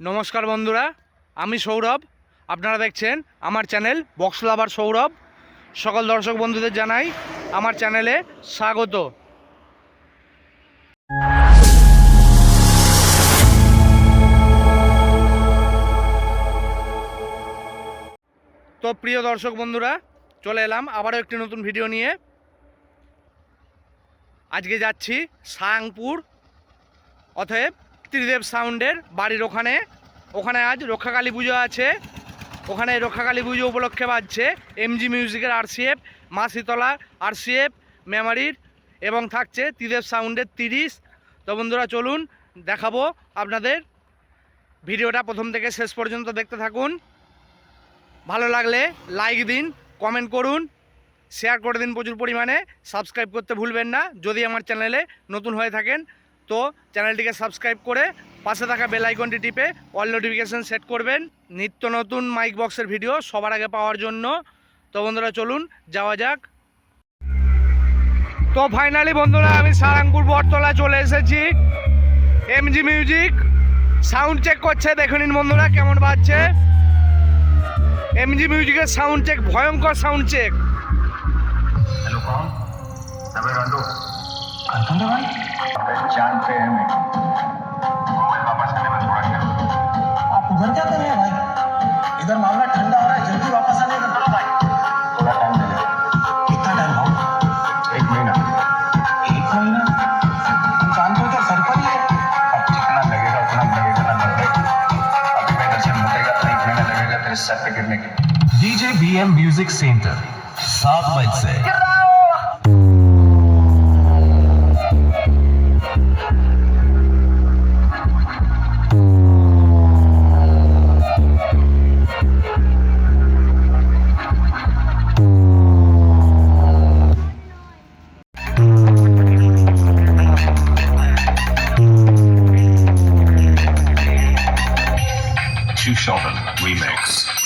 নমস্কার বন্ধুরা, আমি সৌরভ। আপনারা দেখছেন আমার চ্যানেল বক্স লাভার সৌরভ। সকল দর্শক বন্ধুদের জানাই আমার চ্যানেলে স্বাগত। তো প্রিয় দর্শক বন্ধুরা, চলে এলাম আবারও একটি নতুন ভিডিও নিয়ে। আজকে যাচ্ছি সাংপুর, অতএব ত্রিদেব সাউন্ডের বাড়ির ওখানে। ওখানে আজ রক্ষাকালী পুজো আছে। ওখানে রক্ষাকালী পুজো উপলক্ষে বাজছে এমজি মিউজিকের আরসিএফ মা শীতলা আরসিএফ মেমারির এবং থাকছে ত্রিদেব সাউন্ডের তিরিশ। তো বন্ধুরা চলুন, দেখাবো আপনাদের। ভিডিওটা প্রথম থেকে শেষ পর্যন্ত দেখতে থাকুন। ভালো লাগলে লাইক দিন কমেন্ট করুন শেয়ার করে দিন প্রচুর পরিমাণে। সাবস্ক্রাইব করতে ভুলবেন না। যদি আমার চ্যানেলে নতুন হয়ে থাকেন তো চ্যানেলটিকে সাবস্ক্রাইব করে পাশে থাকা বেল আইকনটি টিপে অল নোটিফিকেশান সেট করবেন। নিত্য নতুন মাইক বক্সের ভিডিও সবার আগে পাওয়ার জন্য। তো বন্ধুরা, চলুন, যাওয়া যাক। তো ফাইনালি বন্ধুরা, আমি সারাংপুর বটতলা চলে এসেছি। এমজি মিউজিক সাউন্ড চেক করছে, দেখে নিন বন্ধুরা, কেমন বাজছে। এমজি মিউজিকের সাউন্ড চেক ভয়ঙ্কর সাউন্ড চেক हेलो भाई पे मैं वापस आने में थोड़ा टाइम आप उधर क्या कर रहे हैं भाई। इधर मामला ठंडा हो रहा है जल्दी वापस आने का करो भाई। थोड़ा टाइम दे दो कितना टाइम भाई एक महीना। एक महीना? हो सर पर ही है। अब जितना लगेगा उतना लगेगा ना लगेगा। अभी मैं दर्शन मुटेगा तो एक महीना लगेगा तेरे सर पे गिरने के डीजे बीएम म्यूज़िक सेंटर सात मई से। Shelton Remix.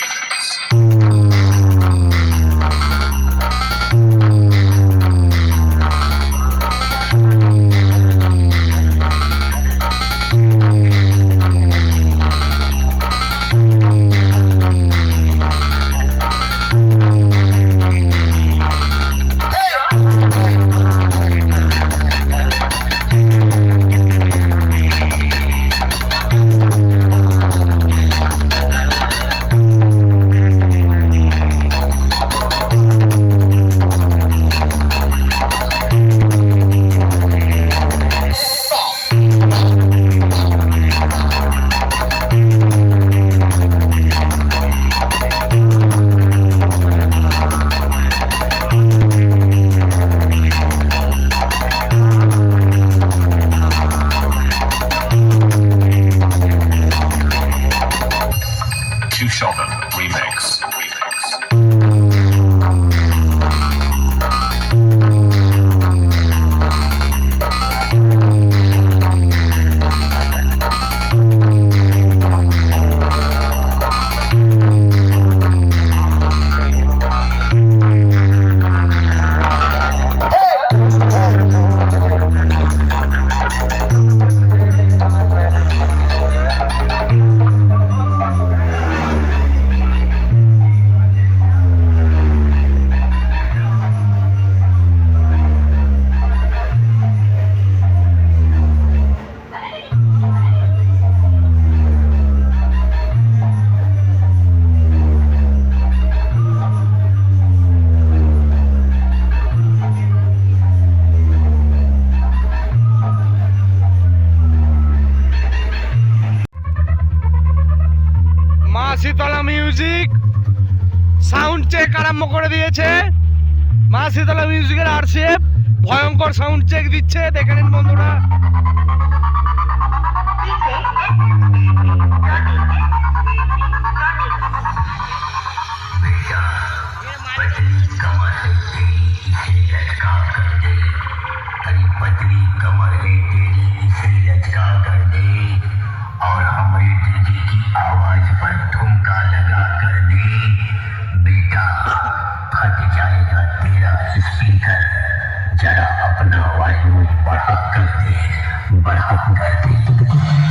চেক আরম্ভ করে দিয়েছে। মা শীতলা মিউজিকের আরসিএফ, ভয়ঙ্কর সাউন্ড চেক দিচ্ছে। দেখে নিন বন্ধুরা। वॉल्यूम बढ़ा कर दे बढ़ा कर दे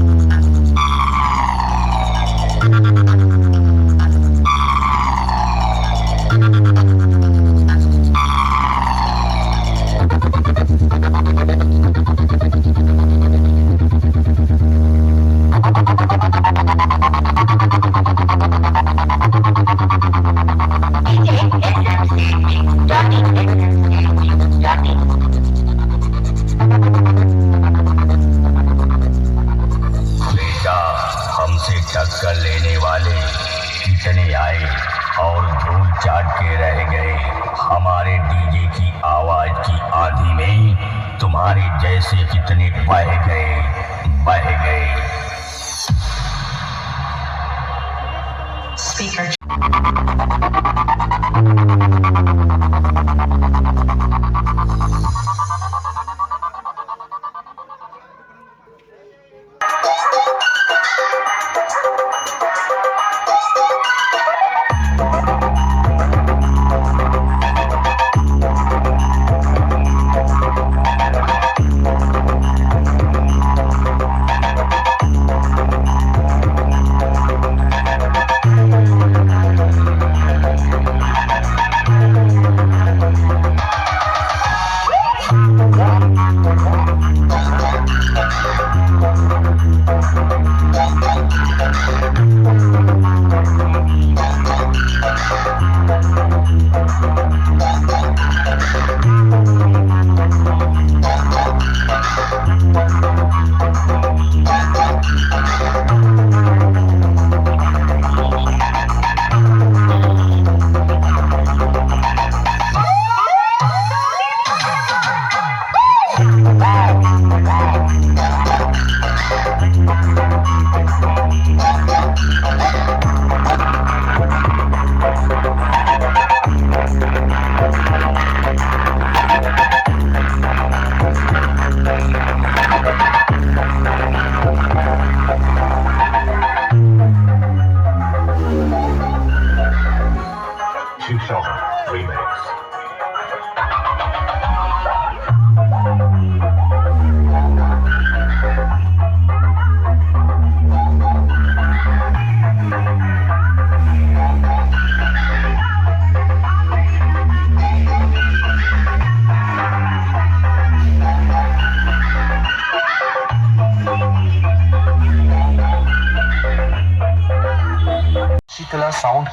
तुम्हारे जैसे कितने बह गए बह गए Speaker. Uh,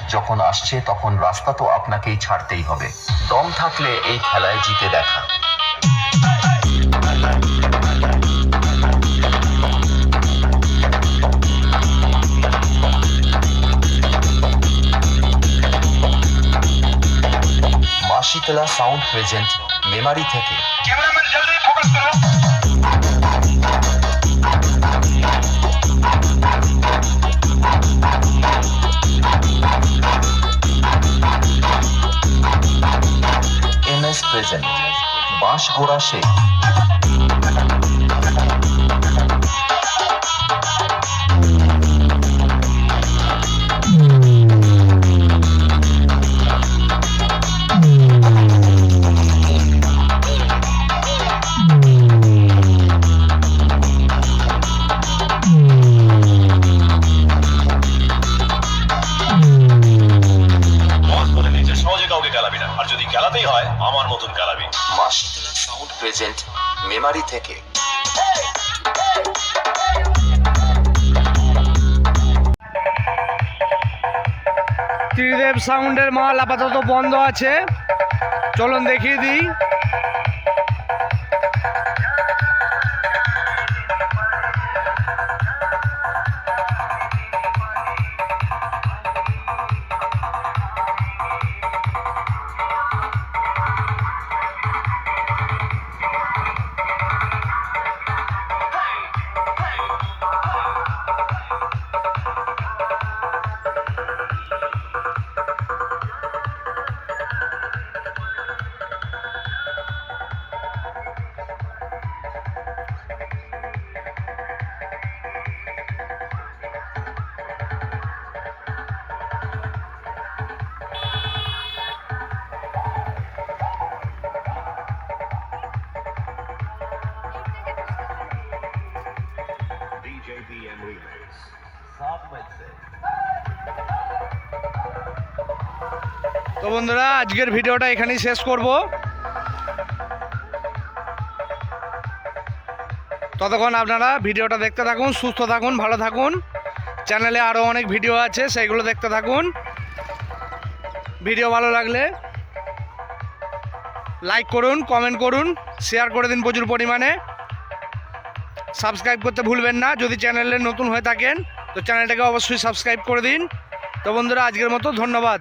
যখন আসছে, তখন রাস্তা তো আপনাকেই ছাড়তেই হবে। দম থাকলে এই খেলায় জিতে দেখা। মা শীতলা সাউন্ড প্রেজেন্ট, মেমারি থেকে। এম বাঁশগোড়া থেকে। ত্রিদেব সাউন্ডের মাল আপাতত বন্ধ আছে। চলুন দেখিয়ে দিই। তো বন্ধুরা, আজকের ভিডিওটা এখানেই শেষ করব। ততক্ষণ আপনারা ভিডিওটা দেখতে থাকুন, সুস্থ থাকুন, ভালো থাকুন। চ্যানেলে আরও অনেক ভিডিও আছে, সেইগুলো দেখতে থাকুন। ভিডিও ভালো লাগলে লাইক করুন, কমেন্ট করুন, শেয়ার করে দিন প্রচুর পরিমাণে। সাবস্ক্রাইব করতে ভুলবেন না, যদি চ্যানেলে নতুন হয়ে থাকেন, তো চ্যানেলটাকে অবশ্যই সাবস্ক্রাইব করে দিন। তো বন্ধুরা, আজকের মতো ধন্যবাদ।